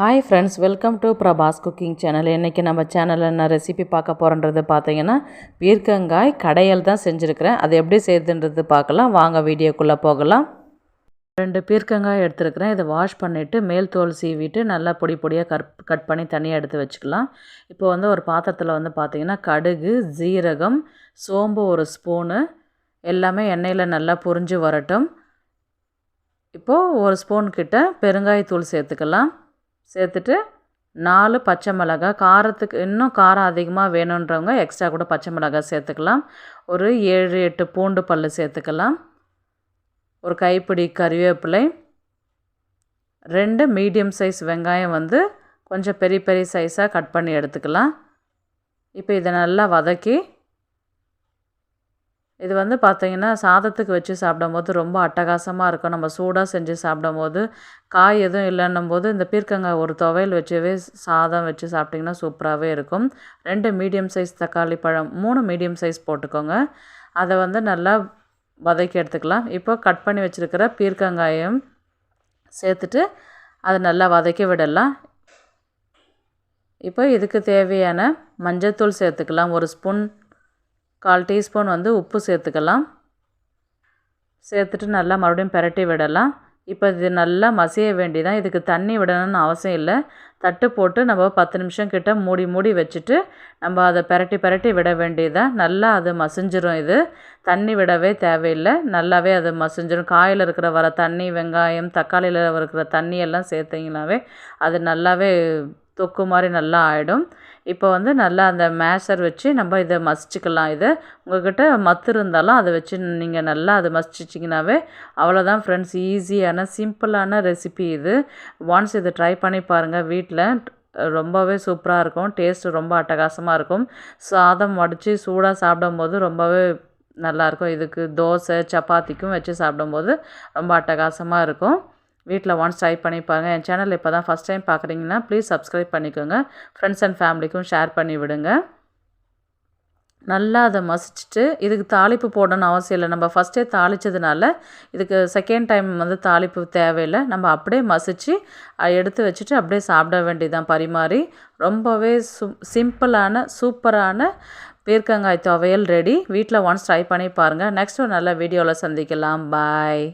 Hi friends welcome to Prabhas cooking channel இன்றைக்கி நம்ம சேனலில் என்ன ரெசிபி பார்க்க போகிறன்றது பார்த்தீங்கன்னா பீர்க்கங்காய் கடையல் தான் செஞ்சுருக்கிறேன். அது எப்படி செய்யுதுன்றது பார்க்கலாம். வாங்க வீடியோக்குள்ளே போகலாம். ரெண்டு பீர்க்கங்காய் எடுத்துருக்கிறேன். இதை வாஷ் பண்ணிவிட்டு மேல் தோல் சீவிட்டு நல்லா பொடி பொடியாக கட் கட் பண்ணி தனியாக எடுத்து வச்சுக்கலாம். இப்போ வந்து ஒரு பாத்திரத்தில் வந்து பார்த்திங்கன்னா கடுகு ஜீரகம் சோம்பு ஒரு ஸ்பூனு எல்லாமே எண்ணெயில் நல்லா புரிஞ்சு வரட்டும். இப்போது ஒரு ஸ்பூன் கிட்ட பெருங்காயத்தூள் சேர்த்துக்கலாம். சேர்த்துட்டு நாலு பச்சை மிளகாய் காரத்துக்கு இன்னும் காரம் அதிகமாக வேணுன்றவங்க எக்ஸ்ட்ரா கூட பச்சை மிளகாய் சேர்த்துக்கலாம். ஒரு ஏழு எட்டு பூண்டு பல் சேர்த்துக்கலாம். ஒரு கைப்பிடி கறிவேப்பிலை. ரெண்டு மீடியம் சைஸ் வெங்காயம் வந்து கொஞ்சம் பெரிய பெரிய சைஸாக கட் பண்ணி எடுத்துக்கலாம். இப்போ இதை நல்லா வதக்கி இது வந்து பார்த்திங்கன்னா சாதத்துக்கு வச்சு சாப்பிடும்போது ரொம்ப அட்டகாசமாக இருக்கும். நம்ம சூடாக செஞ்சு சாப்பிடும்போது காய் எதுவும் இல்லைன்னும் போது இந்த பீர்க்கங்காய் ஒரு துவையல் வச்சவே சாதம் வச்சு சாப்பிட்டிங்கன்னா சூப்பராகவே இருக்கும். ரெண்டு மீடியம் சைஸ் தக்காளி பழம் மூணு மீடியம் சைஸ் போட்டுக்கோங்க. அதை வந்து நல்லா வதக்கி எடுத்துக்கலாம். இப்போ கட் பண்ணி வச்சுருக்கிற பீர்க்கங்காயும் சேர்த்துட்டு அதை நல்லா வதக்கி விடலாம். இப்போ இதுக்கு தேவையான மஞ்சத்தூள் சேர்த்துக்கலாம். ஒரு ஸ்பூன் கால் டீஸ்பூன் வந்து உப்பு சேர்த்துக்கலாம். சேர்த்துட்டு நல்லா மறுபடியும் பெரட்டி விடலாம். இப்போ இது நல்லா மசிய வேண்டிதான். இதுக்கு தண்ணி விடணும்னு அவசியம் இல்லை. தட்டு போட்டு நம்ம பத்து நிமிஷம் கிட்ட மூடி மூடி வச்சுட்டு நம்ம அதை பெரட்டி பெரட்டி விட வேண்டியதான் நல்லா அது மசிஞ்சிரும் இது. தண்ணி விடவே தேவையில்லை. நல்லாவே அது மசிஞ்சிரும். காயில் இருக்கிற வர தண்ணி வெங்காயம் தக்காளியில் இருக்கிற தண்ணி எல்லாம் சேர்த்திங்கனாவே அது நல்லாவே தொக்கு மாதிரி நல்லா ஆகிடும் இப்போ வந்து நல்லா அந்த மேஷர் வச்சு நம்ம இதை மசிச்சுக்கலாம். இதை உங்கள்கிட்ட மத்து இருந்தாலும் அதை வச்சு நீங்கள் நல்லா அதை மசிச்சிச்சிங்கனாவே அவ்வளோதான் ஃப்ரெண்ட்ஸ் ஈஸியான சிம்பிளான ரெசிபி இது. ஒன்ஸ் இதை ட்ரை பண்ணி பாருங்கள் வீட்டில் ரொம்பவே சூப்பராக இருக்கும். டேஸ்ட்டு ரொம்ப அட்டகாசமாக இருக்கும். சாதம் வடித்து சூடாக சாப்பிடும்போது ரொம்பவே நல்லாயிருக்கும் இதுக்கு தோசை சப்பாத்திக்கும் வச்சு சாப்பிடும்போது ரொம்ப அட்டகாசமாக இருக்கும். வீட்டில் ஒன்ஸ் ட்ரை பண்ணி பாருங்கள் என் சேனல் இப்போ தான் ஃபஸ்ட் டைம் பார்க்குறீங்கன்னா ப்ளீஸ் சப்ஸ்கிரைப் பண்ணிக்கோங்க. ஃப்ரெண்ட்ஸ் அண்ட் ஃபேமிலிக்கும் ஷேர் பண்ணி விடுங்க. நல்லா அதை மசிச்சுட்டு இதுக்கு தாளிப்பு போடணும்னு அவசியம் இல்லை. நம்ம ஃபஸ்ட்டே தாளித்ததுனால இதுக்கு செகண்ட் டைம் வந்து தாளிப்பு தேவையில்லை. நம்ம அப்படியே மசித்து எடுத்து வச்சுட்டு அப்படியே சாப்பிட வேண்டியதான் பரிமாறி. ரொம்பவே சு சிம்பிளான சூப்பரான பீர்க்கங்காய் துவையல் ரெடி வீட்டில் ஒன்ஸ் ட்ரை பண்ணி பாருங்கள் நெக்ஸ்ட் ஒரு நல்ல வீடியோவில் சந்திக்கலாம். பாய்